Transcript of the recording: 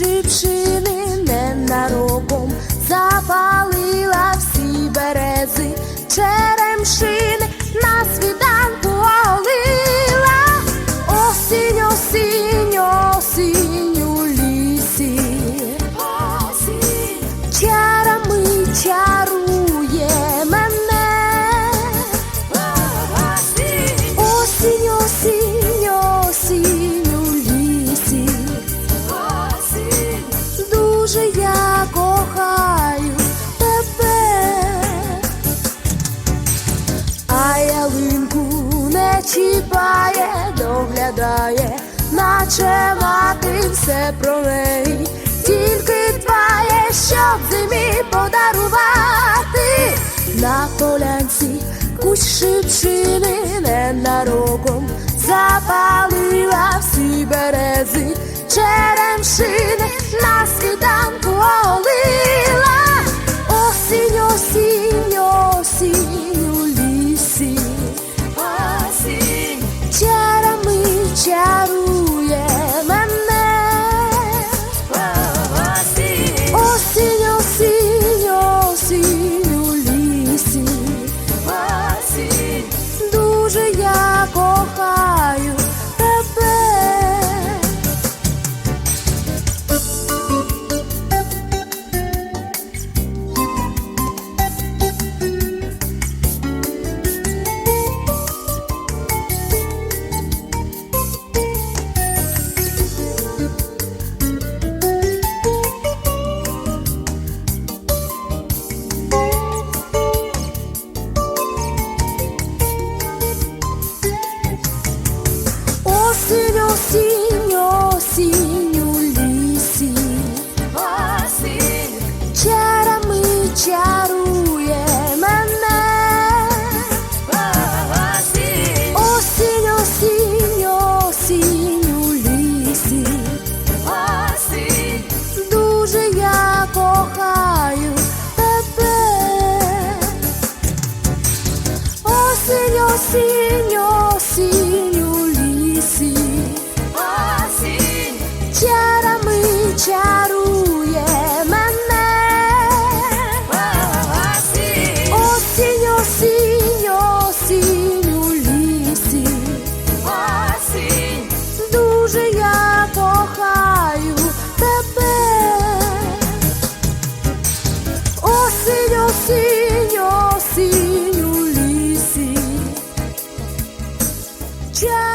Шипшини пшини ненароком, запалила всі берези черемшини. чіпає, доглядає, наче мати все про неї, тільки дбає, щоб зимі подарувати на полянці куч шипшини не нароком запалила всі берези черемши. осінь, осінь у лісі, осінь, чарами чарами. Joe.